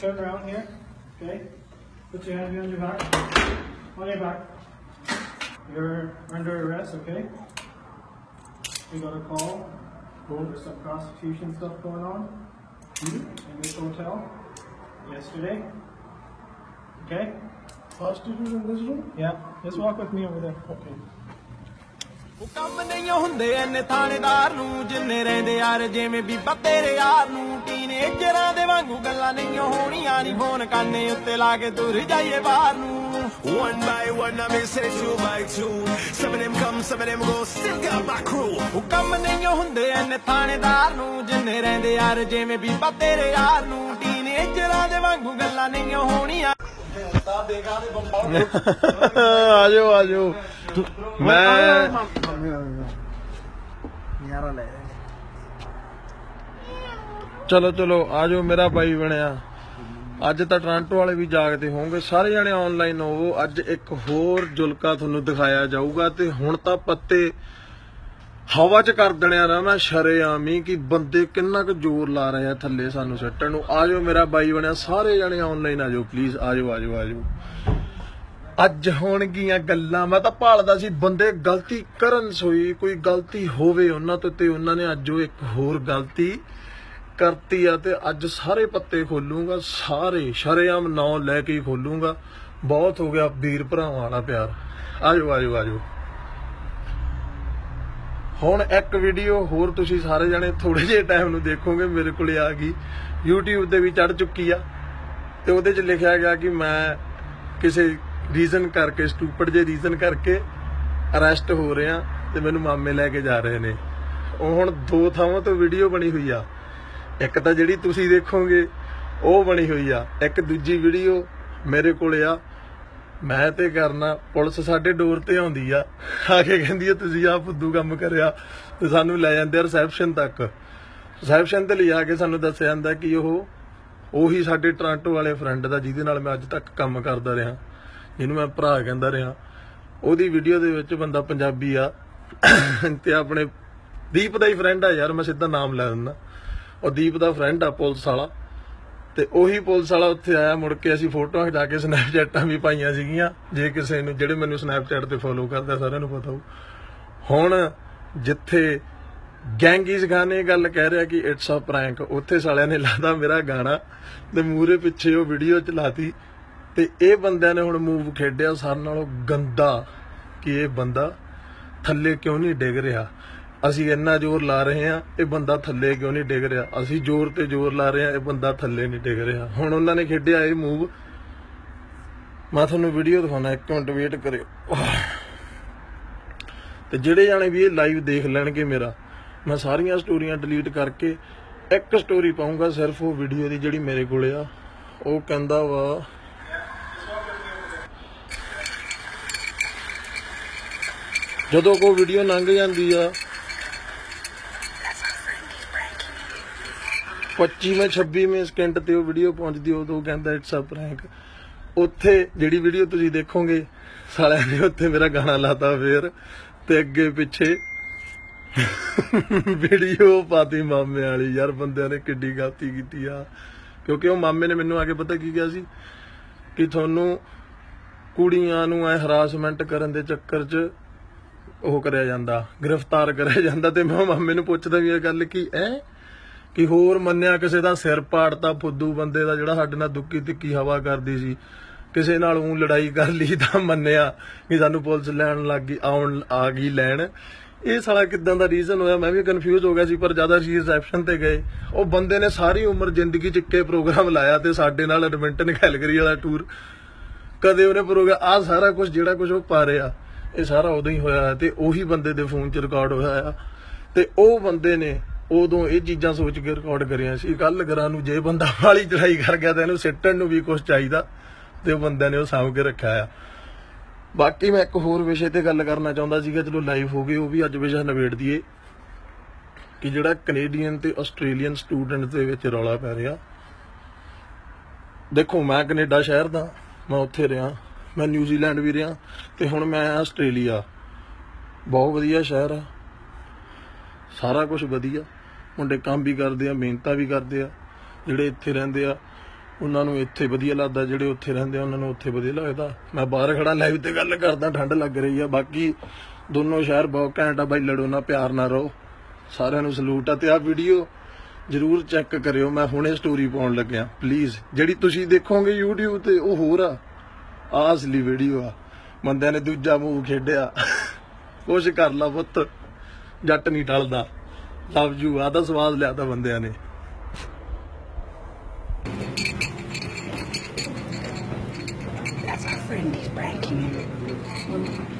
turn around here. Okay. Put your hands behind your back. On your back. You're under arrest, okay? We got a call. There's some prostitution stuff going on in this hotel yesterday. Okay? Prostitute in this room? Yeah. Just walk with me over there. Okay. ਉਹ ਕੰਮ ਨਹੀਂ ਹੁੰਦੇ ਐਨੇ ਥਾਣੇਦਾਰ ਨੂੰ ਜਿੰਨੇ ਰਹਿੰਦੇ ਯਾਰ ਜਿਵੇਂ ਬੀਬਾ ਤੇਰੇ ਯਾਰ ਨੂੰ ਟੀਨੇਜਰਾਂ ਦੇ ਵਾਂਗੂ ਗੱਲਾਂ ਨਹੀਂ ਹੋਣੀਆਂ ਨਹੀਂ ਫੋਨ ਕੰਨੇ ਉੱਤੇ ਲਾ ਕੇ ਤੁਰ ਜਾਈਏ ਬਾਹਰ ਨੂੰ One by one, I'm in say two by two. Some of them come, some of them go. Still got my crew. ਉਹ ਕੰਮ ਨਹੀਂ ਹੁੰਦੇ ਐਨੇ ਥਾਣੇਦਾਰ ਨੂੰ ਜਿੰਨੇ ਰਹਿੰਦੇ ਯਾਰ ਜਿਵੇਂ ਬੀਬਾ ਤੇਰੇ ਯਾਰ ਨੂੰ ਟੀਨੇਜਰਾਂ ਦੇ ਵਾਂਗੂ ਗੱਲਾਂ ਨਹੀਂ ਹੋਣੀਆਂ ਆਜੋ ਆਜੋ ਮੈਂ Nyara le. ਚਲੋ ਚਲੋ, ਆਜੋ, ਮੇਰਾ ਬਾਈ ਬਣਿਆ। ਅੱਜ ਤਾਂ ਟ੍ਰਾਂਟੋ ਵਾਲੇ ਵੀ ਜਾਗਦੇ ਹੋਣਗੇ। ਸਾਰੇ ਜਣੇ ਆਨਲਾਈਨ ਹੋਵੋ। ਅੱਜ ਇੱਕ ਹੋਰ ਜੁਲਕਾ ਤੁਹਾਨੂੰ ਦਿਖਾਇਆ ਜਾਊਗਾ ਤੇ ਹੁਣ ਤਾਂ ਪੱਤੇ ਹਵਾ 'ਚ ਕਰ ਦੇਣਿਆ ਨਾ ਮੈਂ ਸ਼ਰੇਆਮੀ ਕਿ ਬੰਦੇ ਕਿੰਨਾ ਕੁ ਜ਼ੋਰ ਲਾ ਰਹੇ ਆ ਥੱਲੇ ਸਾਨੂੰ ਸੱਟਣ ਨੂੰ। ਆਜੋ, ਮੇਰਾ ਬਾਈ ਬਣਿਆ। ਸਾਰੇ ਜਣੇ ਆਨਲਾਈਨ ਆਜੋ ਪਲੀਜ਼ ਆਜੋ ਆਜੋ ਆਜੋ। ਅੱਜ ਹੋਣਗੀਆਂ ਗੱਲਾਂ। ਮੈਂ ਤਾਂ ਭਾਲਦਾ ਸੀ, ਬੰਦੇ ਗਲਤੀ ਕਰਨ ਸੋਈ, ਕੋਈ ਗਲਤੀ ਹੋਵੇ ਉਹਨਾਂ ਤੋਂ ਤੇ ਉਹਨਾਂ ਨੇ ਅੱਜ ਉਹ ਇੱਕ ਹੋਰ ਗਲਤੀ ਕਰਤੀ ਆ ਤੇ ਅੱਜ ਸਾਰੇ ਪੱਤੇ ਖੋਲੂੰਗਾ, ਸਾਰੇ ਸ਼ਰੇਆਮ ਨਾਂ ਲੈ ਕੇ ਖੋਲੂਗਾ। ਬਹੁਤ ਹੋ ਗਿਆ ਵੀਰ ਭਰਾਵਾਂ ਵਾਲਾ ਪਿਆਰ। ਆਜੋ ਆਜੋ ਆਜੋ। ਹੁਣ ਇੱਕ ਵੀਡੀਓ ਹੋਰ ਤੁਸੀਂ ਸਾਰੇ ਜਣੇ ਥੋੜੇ ਜਿਹੇ ਟਾਈਮ ਨੂੰ ਦੇਖੋਗੇ, ਮੇਰੇ ਕੋਲੇ ਆ ਗਈ। YouTube ਤੇ ਵੀ ਚੜ ਚੁੱਕੀ ਆ। ਤੇ ਉਹਦੇ 'ਚ ਲਿਖਿਆ ਗਿਆ ਕਿ ਮੈਂ ਕਿਸੇ ਰੀਜ਼ਨ ਕਰਕੇ ਸਟੂਪਿਡ ਜੇ ਰੀਜ਼ਨ ਕਰਕੇ ਅਰੈਸਟ ਹੋ ਰਿਹਾ ਤੇ ਮੈਨੂੰ ਮਾਮੇ ਲੈ ਕੇ ਜਾ ਰਹੇ ਨੇ। ਉਹ ਹੁਣ ਦੋ ਥਾਵਾਂ ਤੋਂ ਵੀਡੀਓ ਬਣੀ ਹੋਈ ਆ। ਇੱਕ ਤਾਂ ਜਿਹੜੀ ਤੁਸੀਂ ਦੇਖੋਗੇ, ਉਹ ਬਣੀ ਹੋਈ ਆ। ਇੱਕ ਦੂਜੀ ਵੀਡੀਓ ਮੇਰੇ ਕੋਲੇ ਆ। ਮੈਂ ਤੇ ਕਰਨਾ, ਪੁਲਿਸ ਸਾਡੇ ਡੋਰ ਤੇ ਆਉਂਦੀ ਆ। ਆ ਕੇ ਕਹਿੰਦੀ ਆ, ਤੁਸੀਂ ਆ ਫੁੱਦੂ ਕੰਮ ਕਰਿਆ ਤੇ ਸਾਨੂੰ ਲੈ ਜਾਂਦੇ ਆ ਰਿਸੈਪਸ਼ਨ ਤੱਕ। ਰਿਸੈਪਸ਼ਨ ਤੇ ਲਿਆ ਕੇ ਸਾਨੂੰ ਦੱਸਿਆ ਜਾਂਦਾ ਕਿ ਉਹ, ਉਹੀ ਸਾਡੇ ਟ੍ਰਾਂਟੋ ਵਾਲੇ ਫਰੈਂਡ ਦਾ, ਜਿਹਦੇ ਨਾਲ ਮੈਂ ਅੱਜ ਤੱਕ ਕੰਮ ਕਰਦਾ ਰਿਹਾ, ਜਿਹਨੂੰ ਮੈਂ ਭਰਾ ਕਹਿੰਦਾ ਰਿਹਾ। ਉਹਦੀ ਵੀਡੀਓ ਦੇ ਵਿੱਚ ਬੰਦਾ ਪੰਜਾਬੀ ਆ ਤੇ ਆਪਣੇ ਦੀਪ ਦਾ ਹੀ ਫਰੈਂਡ ਆ ਯਾਰ, ਮੈਂ ਸਿੱਧਾ ਨਾਮ ਲੈ ਦਿੰਦਾ। ਉਹ ਦੀਪ ਦਾ ਫਰੈਂਡ ਆ ਪੁਲਿਸ ਵਾਲਾ। ਤੇ ਉਹੀ ਪੁਲਿਸ ਵਾਲਾ ਉੱਥੇ ਆਇਆ, ਮੁੜ ਕੇ ਅਸੀਂ ਫੋਟੋਆਂ ਖਿਚਾ ਕੇ ਸਨੈਪਚੈਟਾਂ ਵੀ ਪਾਈਆਂ ਸੀਗੀਆਂ। ਜੇ ਕਿਸੇ ਨੂੰ ਜਿਹੜੇ ਮੈਨੂੰ ਸਨੈਪਚੈਟ ਤੇ ਫੋਲੋ ਕਰਦਾ, ਸਾਰਿਆਂ ਨੂੰ ਪਤਾ ਹੋ ਹੁਣ ਜਿੱਥੇ ਗੈਂਗੀਜ਼ ਗਾਣੇ ਗੱਲ ਕਹਿ ਰਿਹਾ ਕਿ ਇਟਸ ਅ ਪ੍ਰੈਂਕ ਉੱਥੇ ਸਾਲਿਆਂ ਨੇ ਲਾਦਾ ਮੇਰਾ ਗਾਣਾ ਤੇ ਮੂਰੇ ਪਿੱਛੇ ਉਹ ਵੀਡੀਓ ਚਲਾਤੀ ਤੇ ਇਹ ਬੰਦਿਆਂ ਨੇ ਹੁਣ ਮੂਵ ਖੇਡਿਆ, ਸਾਰਿਆਂ ਨਾਲੋਂ ਗੰਦਾ ਕਿ ਇਹ ਬੰਦਾ ਥੱਲੇ ਕਿਉਂ ਨਹੀਂ ਡਿੱਗ ਰਿਹਾ? ਅਸੀਂ ਇੰਨਾ ਜ਼ੋਰ ਲਾ ਰਹੇ ਹਾਂ, ਇਹ ਬੰਦਾ ਥੱਲੇ ਕਿਉਂ ਨਹੀਂ ਡਿੱਗ ਰਿਹਾ? ਅਸੀਂ ਜ਼ੋਰ ਤੇ ਜ਼ੋਰ ਲਾ ਰਹੇ ਹਾਂ, ਇਹ ਬੰਦਾ ਥੱਲੇ ਨਹੀਂ ਡਿੱਗ ਰਿਹਾ। ਹੁਣ ਉਹਨਾਂ ਨੇ ਖੇਡਿਆ ਇਹ ਮੂਵ ਮੈਂ ਤੁਹਾਨੂੰ ਵੀਡੀਓ ਦਿਖਾਉਣਾ, ਇੱਕ ਮਿੰਟ ਵੇਟ ਕਰਿਓ। ਤੇ ਜਿਹੜੇ ਜਾਣੇ ਵੀ ਇਹ ਲਾਈਵ ਦੇਖ ਲੈਣਗੇ ਮੇਰਾ, ਮੈਂ ਸਾਰੀਆਂ ਸਟੋਰੀਆਂ ਡਿਲੀਟ ਕਰਕੇ ਇੱਕ ਸਟੋਰੀ ਪਾਉਂਗਾ ਸਿਰਫ ਉਹ ਵੀਡੀਓ ਦੀ ਜਿਹੜੀ ਮੇਰੇ ਕੋਲੇ ਆ। ਉਹ ਕਹਿੰਦਾ ਵਾ, ਜਦੋਂ ਕੋਈ ਵੀਡੀਓ ਲੰਘ ਜਾਂਦੀ ਆ 25ਵੇਂ 26ਵੇਂ ਸਕਿੰਟ ਤੇ ਉਹ ਵੀਡੀਓ ਪਹੁੰਚਦੀ ਉਦੋਂ ਕਹਿੰਦਾ ਇਟਸ ਅ ਪ੍ਰੈਂਕ ਉੱਥੇ ਜਿਹੜੀ ਵੀਡੀਓ ਤੁਸੀਂ ਦੇਖੋਗੇ, ਸਾਲਿਆਂ ਨੇ ਉੱਥੇ ਮੇਰਾ ਗਾਣਾ ਲਾਤਾ ਫੇਰ, ਤੇ ਅੱਗੇ ਪਿੱਛੇ ਵੀਡੀਓ ਪਾਤੀ ਮਾਮੇ ਵਾਲੀ, ਯਾਰ ਬੰਦਿਆਂ ਨੇ ਕਿੱਡੀ ਗਲਤੀ ਕੀਤੀ ਆ। ਕਿਉਂਕਿ ਉਹ ਮਾਮੇ ਨੇ ਮੈਨੂੰ ਆ ਕੇ ਪਤਾ ਕੀ ਕਿਹਾ ਸੀ? ਕਿ ਤੁਹਾਨੂੰ ਕੁੜੀਆਂ ਨੂੰ ਐ ਹਰਾਸਮੈਂਟ ਕਰਨ ਦੇ ਚੱਕਰ 'ਚ ਉਹ ਕਰਿਆ ਜਾਂਦਾ, ਗ੍ਰਿਫਤਾਰ ਕਰਿਆ ਜਾਂਦਾ, ਤੇ ਮੈਂ ਮਾਮੇ ਨੂੰ ਪੁੱਛਦਾ ਵੀ ਇਹ ਗੱਲ ਕੀ ਐ ਕਿ ਹੋਰ ਮੰਨਿਆ ਕਿਸੇ ਦਾ ਸਿਰ ਪਾੜਤਾ, ਫੁੱਦੂ ਬੰਦੇ ਦਾ ਜਿਹੜਾ ਸਾਡੇ ਨਾਲ ਦੁੱਕੀ ਤਿੱਕੀ ਹਵਾ ਕਰਦੀ ਸੀ। ਕਿਸੇ ਨਾਲ ਉਹ ਲੜਾਈ ਕਰ ਲਈ ਤਾਂ ਮੰਨਿਆ ਕਿ ਸਾਨੂੰ ਪੁਲਿਸ ਲੈਣ ਲੱਗ ਗਈ, ਆਉਣ ਆ ਗਈ ਲੈਣ। ਇਹ ਸਾਲਾ ਕਿਦਾਂ ਦਾ ਰੀਜ਼ਨ ਹੋਇਆ, ਮੈਂ ਵੀ ਕਨਫਿਊਜ਼ ਹੋ ਗਿਆ ਸੀ, ਪਰ ਜ਼ਿਆਦਾ ਸੀ ਰਿਸੈਪਸ਼ਨ ਤੇ ਗਏ, ਉਹ ਬੰਦੇ ਨੇ ਸਾਰੀ ਉਮਰ ਜ਼ਿੰਦਗੀ ਚ ਇੱਕੇ ਪ੍ਰੋਗਰਾਮ ਲਾਇਆ ਤੇ ਸਾਡੇ ਨਾਲ ਐਡਮਿੰਟਨ ਕੈਲਗਰੀ ਵਾਲਾ ਟੂਰ ਕਦੇ ਉਹਨੇ ਪ੍ਰੋਗਰਾਮ ਆ ਸਾਰਾ ਕੁਝ ਜਿਹੜਾ ਕੁਝ ਉਹ ਪਾ ਰਿਹਾ ਇਹ ਸਾਰਾ ਉਦੋਂ ਹੀ ਹੋਇਆ ਹੈ ਤੇ ਉਹੀ ਬੰਦੇ ਦੇ ਫੋਨ 'ਚ ਰਿਕਾਰਡ ਹੋਇਆ ਆ। ਤੇ ਉਹ ਬੰਦੇ ਨੇ ਉਦੋਂ ਇਹ ਚੀਜ਼ਾਂ ਸੋਚ ਕੇ ਰਿਕਾਰਡ ਕਰੀਆਂ ਸੀ। ਕੱਲ ਗਰਾਂ ਨੂੰ ਜੇ ਬੰਦਾ ਵਾਲੀ ਚੜਾਈ ਕਰ ਗਿਆ ਤਾਂ ਇਹਨੂੰ ਸਿੱਟਣ ਨੂੰ ਵੀ ਕੁਝ ਚਾਹੀਦਾ ਤੇ ਉਹ ਬੰਦਿਆਂ ਨੇ ਉਹ ਸਾਂਭ ਕੇ ਰੱਖਿਆ ਆ। ਬਾਕੀ ਮੈਂ ਇੱਕ ਹੋਰ ਵਿਸ਼ੇ ਤੇ ਗੱਲ ਕਰਨਾ ਚਾਹੁੰਦਾ ਸੀਗਾ ਚਲੋ ਲਾਈਵ ਹੋ ਗਈ, ਉਹ ਵੀ ਅੱਜ ਵਿਸ਼ਾ ਨਿਬੇੜ ਦਈਏ ਕਿ ਜਿਹੜਾ ਕੈਨੇਡੀਅਨ ਤੇ ਆਸਟ੍ਰੇਲੀਅਨ ਸਟੂਡੈਂਟ ਦੇ ਵਿੱਚ ਰੌਲਾ ਪੈ ਰਿਹਾ। ਦੇਖੋ, ਮੈਂ ਕੈਨੇਡਾ ਸ਼ਹਿਰ ਦਾ, ਮੈਂ ਉੱਥੇ ਰਿਹਾ, ਮੈਂ ਨਿਊਜ਼ੀਲੈਂਡ ਵੀ ਰਿਹਾ ਤੇ ਹੁਣ ਮੈਂ ਆਸਟ੍ਰੇਲੀਆ ਬਹੁਤ ਵਧੀਆ ਸ਼ਹਿਰ ਆ। ਸਾਰਾ ਕੁਝ ਵਧੀਆ। ਮੁੰਡੇ ਕੰਮ ਵੀ ਕਰਦੇ ਆ, ਮਿਹਨਤਾਂ ਵੀ ਕਰਦੇ ਆ, ਜਿਹੜੇ ਇੱਥੇ ਰਹਿੰਦੇ ਆ, ਉਹਨਾਂ ਨੂੰ ਇੱਥੇ ਵਧੀਆ ਲੱਗਦਾ, ਜਿਹੜੇ ਉੱਥੇ ਰਹਿੰਦੇ ਆ, ਉਹਨਾਂ ਨੂੰ ਉੱਥੇ ਵਧੀਆ ਲੱਗਦਾ। ਮੈਂ ਬਾਹਰ ਖੜਾ ਲਾਈਵ ਤੇ ਗੱਲ ਕਰਦਾ, ਠੰਡ ਲੱਗ ਰਹੀ ਆ। ਬਾਕੀ ਦੋਨੋਂ ਸ਼ਹਿਰ ਬਹੁਤ ਘੈਂਟ ਆ ਬਾਈ, ਲੜੋ ਨਾ, ਪਿਆਰ ਨਾ ਰਹੋ। ਸਾਰਿਆਂ ਨੂੰ ਸਲੂਟ ਆ ਤੇ ਆ ਵੀਡੀਓ ਜਰੂਰ ਚੈੱਕ ਕਰਿਓ। ਮੈਂ ਹੁਣੇ ਸਟੋਰੀ ਪਾਉਣ ਲੱਗਿਆ। ਪਲੀਜ਼ ਜਿਹੜੀ ਤੁਸੀਂ ਦੇਖੋਗੇ YouTube ਤੇ, ਉਹ ਹੋਰ ਆ। ਆ ਅਸਲੀ ਵੀਡੀਓ ਆ। ਬੰਦਿਆਂ ਨੇ ਦੂਜਾ ਮੂੰਹ ਖੇਡਿਆ। ਕੁਛ ਕਰ ਲਾ ਪੁੱਤ। ਜੱਟ ਨਹੀਂ ਟਲਦਾ। ਲਵ ਯੂ ਆਦਾ ਸਵਾਦ ਲਿਆਦਾ ਬੰਦਿਆਂ ਨੇ That's our friend. He's pranking him.